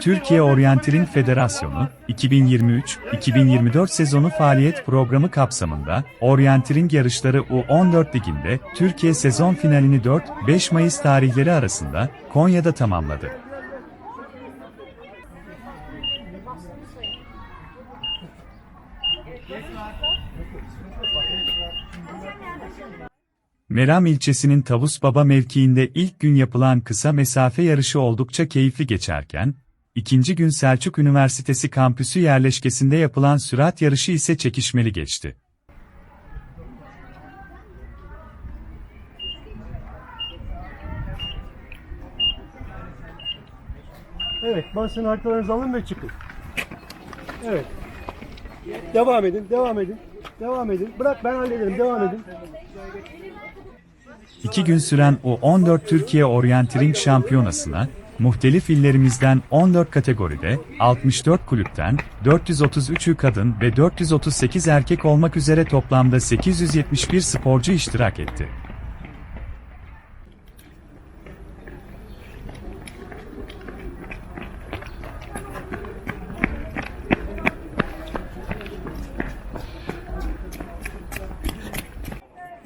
Türkiye Oryantiling Federasyonu, 2023-2024 sezonu faaliyet programı kapsamında, Oryantiling yarışları U14 Ligi'nde, Türkiye sezon finalini 4-5 Mayıs tarihleri arasında, Konya'da tamamladı. Meram ilçesinin Tavus Baba mevkiinde ilk gün yapılan kısa mesafe yarışı oldukça keyifli geçerken, ikinci gün Selçuk Üniversitesi kampüsü yerleşkesinde yapılan sürat yarışı ise çekişmeli geçti. Evet, basın arkalarınızı alın ve çıkın. Evet. Devam edin, devam edin. Devam edin. Bırak ben hallederim, devam edin. İki gün süren U14 Türkiye Oryantiling Şampiyonası'na, muhtelif illerimizden 14 kategoride, 64 kulüpten, 433'ü kadın ve 438 erkek olmak üzere toplamda 871 sporcu iştirak etti.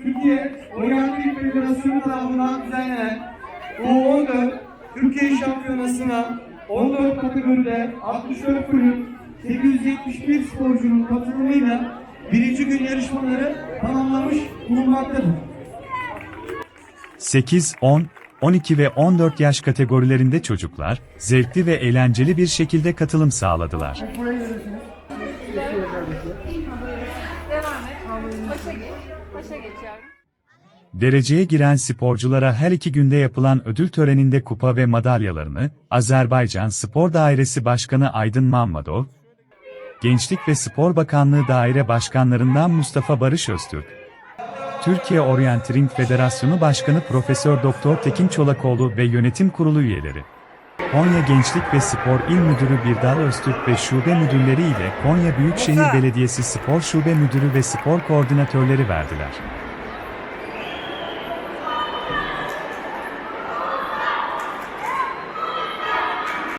Türkiye Oryantik Federasyonu tarafından düzenlenen U14 Türkiye Şampiyonası'na 14 kategoride 64 kulüp 871 sporcunun katılımıyla birinci gün yarışmaları tamamlamış bulunmaktadır. 8, 10, 12 ve 14 yaş kategorilerinde çocuklar, zevkli ve eğlenceli bir şekilde katılım sağladılar. Devam et. Başa geç. Başa geç yavrum. Dereceye giren sporculara her iki günde yapılan ödül töreninde kupa ve madalyalarını, Azerbaycan Spor Dairesi Başkanı Aydın Mammadov, Gençlik ve Spor Bakanlığı Daire Başkanlarından Mustafa Barış Öztürk, Türkiye Oryantiling Federasyonu Başkanı Profesör Doktor Tekin Çolakoğlu ve Yönetim Kurulu üyeleri, Konya Gençlik ve Spor İl Müdürü Birdal Öztürk ve şube müdürleri ile Konya Büyükşehir Belediyesi Spor Şube Müdürü ve spor koordinatörleri verdiler.